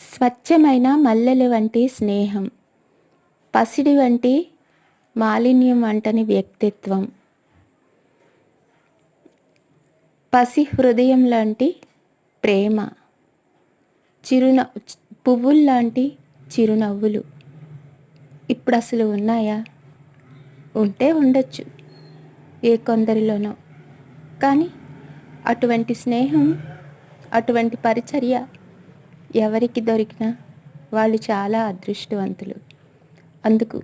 స్వచ్ఛమైన మల్లెల వంటి స్నేహం పసిడి వంటి మాలిన్యం వంటని వ్యక్తిత్వం పసి హృదయం లాంటి ప్రేమ చిరున పువ్వుల్లాంటి చిరునవ్వులు ఇప్పుడు అసలు ఉన్నాయా? ఉంటే ఉండొచ్చు ఏ కొందరిలోనో. కానీ అటువంటి స్నేహం అటువంటి పరిచర్య ఎవరికి దొరికినా వాళ్ళు చాలా అదృష్టవంతులు. అందుకు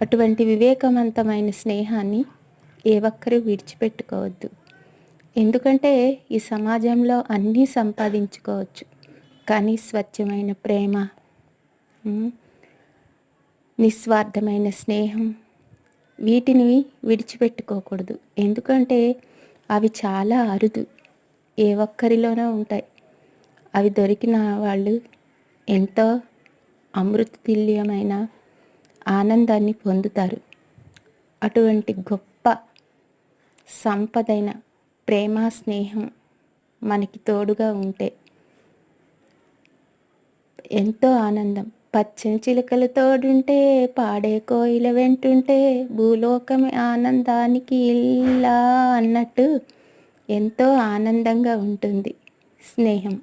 అటువంటి వివేకవంతమైన స్నేహాన్ని ఏ ఒక్కరూ విడిచిపెట్టుకోవద్దు. ఎందుకంటే ఈ సమాజంలో అన్నీ సంపాదించుకోవచ్చు. కానీ స్వచ్ఛమైన ప్రేమ నిస్వార్థమైన స్నేహం వీటిని విడిచిపెట్టుకోకూడదు. ఎందుకంటే అవి చాలా అరుదు. ఏ ఒక్కరిలోనో ఉంటాయి. అవి దొరికిన వాళ్ళు ఎంతో అమృతతుల్యమైన ఆనందాన్ని పొందుతారు. అటువంటి గొప్ప సంపదైన ప్రేమ స్నేహం మనకి తోడుగా ఉంటే ఎంతో ఆనందం. పచ్చని చిలుకల తోడుంటే పాడే కోయిల వెంటుంటే భూలోకమే ఆనందానికి ఇల్లా అన్నట్టు ఎంతో ఆనందంగా ఉంటుంది స్నేహం.